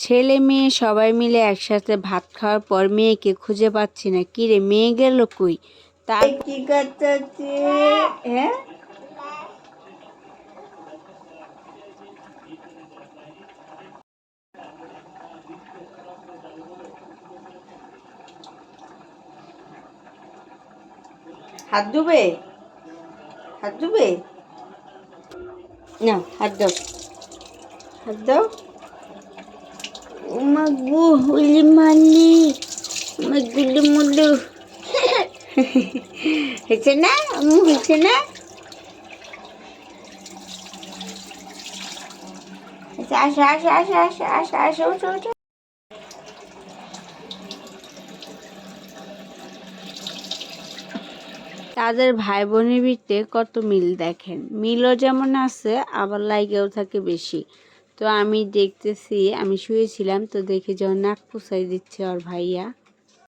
ছেলে মেয়ে সবাই মিলে একসাথে ভাত খাওয়ার পর মেয়েকে খুঁজে পাচ্ছি না। কিরে মেয়ে গেল কই? তাই কি করতেছে? হ্যাঁ? হাত ধুবে? হাত ধুবে? না হাত দাও। হাত দাও। মা গো হলি মালি মা গুলু মুলু হয়েছে না আমু হয়েছে না আচ্ছা আসো আসো আসো আসো আসো আসো উঠো উঠো তাদের ভাই বোনের ভিতরে কত মিল দেখেন? মিলও যেমন আছে আবার লাইগেও থাকে বেশি। তো আমি দেখতেছি আমি শুয়েছিলাম তো দেখি যখন নাক পুষাই দিচ্ছে ওর ভাইয়া।